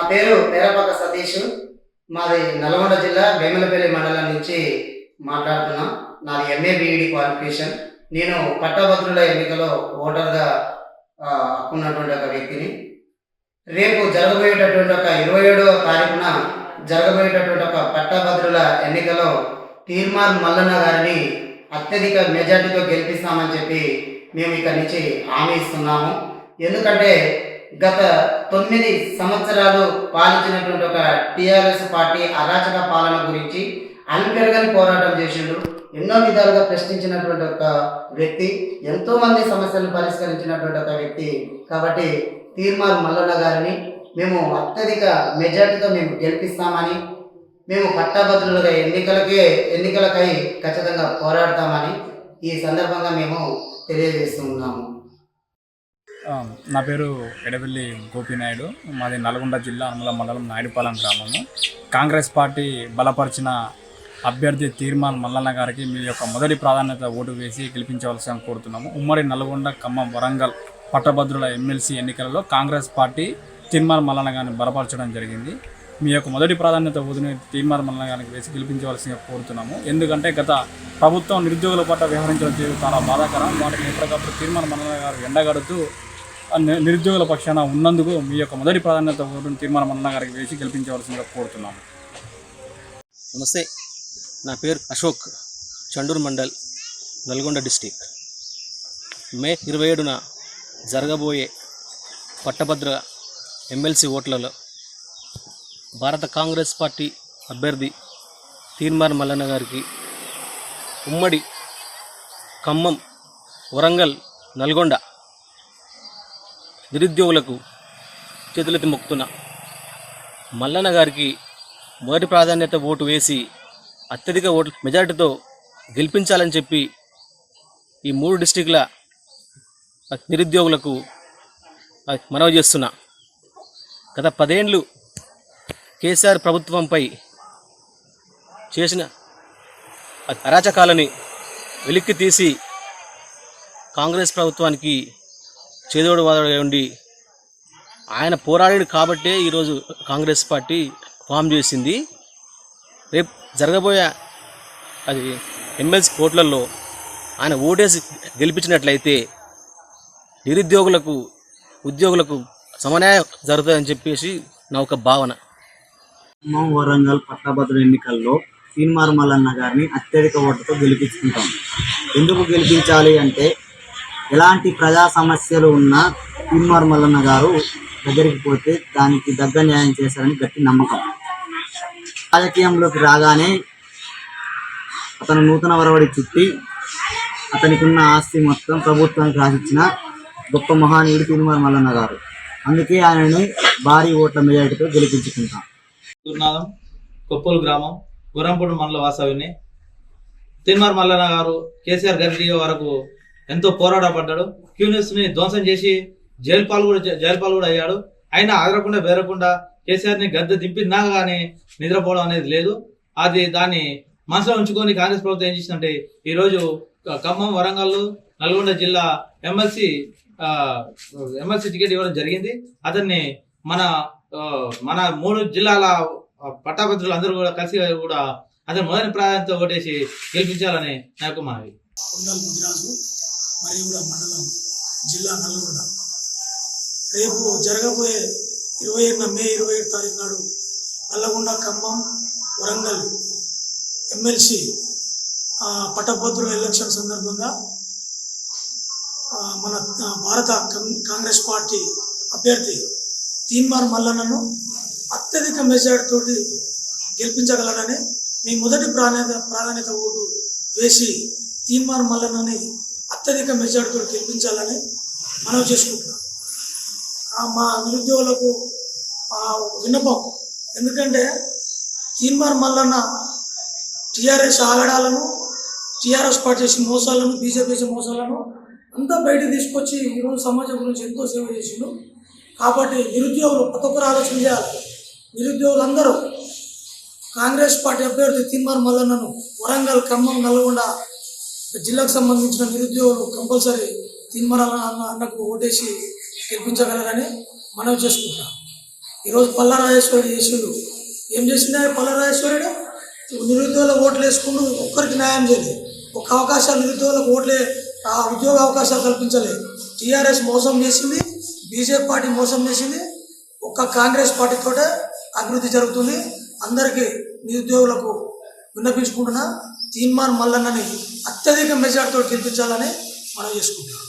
నా పేరు పేరపాక సతీష్. మాది నల్గొండ జిల్లా వేమలపల్లి మండలం నుంచి మాట్లాడుతున్నా. నాది ఎంఏ బీఈడి క్వాలిఫికేషన్ నేను పట్టభద్రుల ఎన్నికలో ఓటర్గా ఆ, ఒక వ్యక్తిని. రేపు జరగబోయేటటువంటి ఒక ఇరవై ఏడవ తారీఖున జరగబోయేటటువంటి ఒక పట్టభద్రుల ఎన్నికలో తీర్మాన్ మల్లన్న గారిని అత్యధిక మెజార్టీతో గెలిపిస్తామని చెప్పి మేము ఇక్కడి నుంచి హామీ ఇస్తున్నాము. ఎందుకంటే గత తొమ్మిది సంవత్సరాలు పాలించినటువంటి ఒక టీఆర్ఎస్ పార్టీ అరాచక పాలన గురించి అల్పెరగని పోరాటం చేసిండు. ఎన్నో విధాలుగా ప్రశ్నించినటువంటి ఒక వ్యక్తి ఎంతో మంది సమస్యలను పరిష్కరించినటువంటి ఒక వ్యక్తి. కాబట్టి తీర్మాన్ మల్లన్న గారిని మేము అత్యధిక మెజార్టీతో మేము గెలిపిస్తామని మేము పట్టాభద్రులుగా ఎన్నికలకే ఎన్నికలకై ఖచ్చితంగా పోరాడతామని ఈ సందర్భంగా మేము తెలియజేస్తున్నాము నా పేరు ఎడవెల్లి గోపినాయుడు. మాది నల్గొండ జిల్లా అనుమల మండలం నాయుడుపాలెం గ్రామము. కాంగ్రెస్ పార్టీ బలపరిచిన అభ్యర్థి తీర్మాన్ మల్లన్న గారికి మీ యొక్క మొదటి ప్రాధాన్యత ఓటు వేసి గెలిపించవలసిన కోరుతున్నాము. ఉమ్మడి నల్గొండ ఖమ్మం వరంగల్ పట్టభద్రుల ఎమ్మెల్సీ ఎన్నికలలో కాంగ్రెస్ పార్టీ తీర్మాన్ మల్లన్న గారిని బలపరచడం జరిగింది. మీ యొక్క మొదటి ప్రాధాన్యత ఓటుని తీర్మాన్ మల్లన్న గారికి వేసి గెలిపించవలసిందిగా కోరుతున్నాము. ఎందుకంటే గత ప్రభుత్వం నిరుద్యోగుల పట్ల వ్యవహరించడం తీరు చాలా బాధాకరం. వాటిని ఎప్పటికప్పుడు తీర్మాన్ మల్లన్న గారు ఎండగడుతూ నిరుద్యోగుల పక్షాన ఉన్నందుకు మీ యొక్క మొదటి ప్రాధాన్యత ఓటును తీర్మానం అన్న గారికి వేసి గెలిపించవలసిందిగా కోరుతున్నాము. నమస్తే. నా పేరు అశోక్ చండూర్ మండల్ నల్గొండ డిస్టిక్. మే ఇరవై ఏడున జరగబోయే పట్టభద్ర ఎమ్మెల్సీ ఓట్లలో భారత కాంగ్రెస్ పార్టీ అభ్యర్థి తీర్మార్ మల్లన్న గారికి ఉమ్మడి ఖమ్మం వరంగల్ నల్గొండ నిరుద్యోగులకు చేతులెత్తి మొక్కుతున్న మల్లన్న గారికి మొదటి ప్రాధాన్యత ఓటు వేసి అత్యధిక ఓటు మెజార్టీతో గెలిపించాలని చెప్పి ఈ మూడు డిస్టిక్ల నిరుద్యోగులకు మనవి చేస్తున్నా. గత పదేండ్లు కేసీఆర్ ప్రభుత్వంపై చేసిన అరాచకాలని వెలిక్కి తీసి కాంగ్రెస్ ప్రభుత్వానికి చేదోడు వాదోడుగా ఉండి ఆయన పోరాడాడు కాబట్టే ఈరోజు కాంగ్రెస్ పార్టీ ఫామ్ చేసింది. రేపు జరగబోయే అది ఎమ్మెల్సీ కోట్లలో ఆయన ఓటేసి గెలిపించినట్లయితే నిరుద్యోగులకు ఉద్యోగులకు సమన్యాయం జరుగుతుందని చెప్పేసి నా ఒక భావన. వరంగల్ పట్టభద్రుల ఎన్నికల్లో తీన్మార్ మల్లన్న గారిని అత్యధిక ఓటుతో గెలిపించుకుంటాం. ఎందుకు గెలిపించాలి అంటే ఎలాంటి ప్రజా సమస్యలు ఉన్నా తీన్మార్ మల్లన్న గారు దగ్గరికి పోతే దానికి దగ్గర న్యాయం చేశారని గట్టి నమ్మకం. రాజకీయంలోకి రాగానే అతను నూతన వరవడి చుట్టి అతనికి ఉన్న ఆస్తి మొత్తం ప్రభుత్వానికి రాసిచ్చిన గొప్ప మహానీయుడు తిరుమల మల్లన్న గారు. అందుకే ఆయనని భారీ ఓట్ల మెజారిటీతో గెలిపించుకుంటాం. గురునాథం కొప్పలు గ్రామం గురంపూడి మండల వాసవిని. తిరుమల మల్లన్న గారు కేసీఆర్ గది వరకు ఎంతో పోరాటపడ్డాడు క్యూనిస్ని ధ్వంసం చేసి జైలు పాలు కూడా జైలు పాలు కూడా అయ్యాడు. అయినా ఆగకుండా బేరకుండా కేసీఆర్ని గద్దె దింపినా కానీ నిద్రపోవడం అనేది లేదు. అది దాన్ని మనసులో ఉంచుకొని కాంగ్రెస్ ప్రభుత్వం ఏం చేసిందంటే ఈరోజు ఖమ్మం వరంగల్ నల్గొండ జిల్లా ఎమ్మెల్సీ ఎమ్మెల్సీ టికెట్ ఇవ్వడం జరిగింది. అతన్ని మన మన మూడు జిల్లాల పట్టాభద్రులు అందరూ కూడా కలిసి కూడా అతను మొదటి ప్రాధాన్యత ఓటేసి గెలిపించాలని నా యొక్క మనవి. కొండల్ మరియు మండలం జిల్లా నల్లగొండ. రేపు జరగబోయే ఇరవై ఏడున మే ఇరవై ఏడు తారీఖు నాడు నల్లగొండ ఖమ్మం వరంగల్ ఎమ్మెల్సీ పట్టభద్రుల ఎలక్షన్ సందర్భంగా మన భారత కం- కాంగ్రెస్ పార్టీ అభ్యర్థి తీన్మార్ మల్లన్నను అత్యధిక మెజార్టీతోటి గెలిపించగలరని మీ మొదటి ప్రాధాన్యత ప్రాధాన్యత ఓటు వేసి తీన్మార్ మల్లన్నని అత్యధిక మెజార్టీతో గెలిపించాలని మనవి చేసుకుంటున్నాం. మా నిరుద్యోగులకు విన్నపం. ఎందుకంటే తీన్మార్ మల్లన్న టీఆర్ఎస్ ఆగడాలను టీఆర్ఎస్ పార్టీ చేసిన మోసాలను బీజేపీ చేసిన మోసాలను అంతా బయటకు తీసుకొచ్చి ఈరోజు సమాజం గురించి ఎంతో సేవ చేసిండు. కాబట్టి నిరుద్యోగులు ప్రతి ఒక్కరు ఆలోచన చేయాలి. నిరుద్యోగులందరూ కాంగ్రెస్ పార్టీ అభ్యర్థి తిమ్మర్ మల్లన్నను వరంగల్ ఖమ్మం నల్గొండ జిల్లాకు సంబంధించిన నిరుద్యోగులు కంపల్సరీ తిమ్మర అన్న అన్నకు ఓటేసి గెలిపించగలరని మనవి చేసుకుంటాం ఈరోజు పల్లా యేసుడు ఏం చేసినా పల్లారాజేశ్వరుడు నిరుద్యోగుల ఓట్లు వేసుకుంటూ ఒక్కరికి న్యాయం చేయలేదు. ఒక అవకాశాలు నిరుద్యోగులకు ఓట్లే ఆ ఉద్యోగ అవకాశాలు కల్పించలేదు. టీఆర్ఎస్ మోసం చేసింది బీజేపీ పార్టీ మోసం చేసింది ఒక్క కాంగ్రెస్ పార్టీతోటే అభివృద్ధి జరుగుతుంది. అందరికీ నిరుద్యోగులకు విన్నపించుకుంటున్నా. తీర్మాన్ మల్లన్నని అత్యధిక మెజార్టీతో గెలిపించాలని మనం చేసుకుంటున్నాం.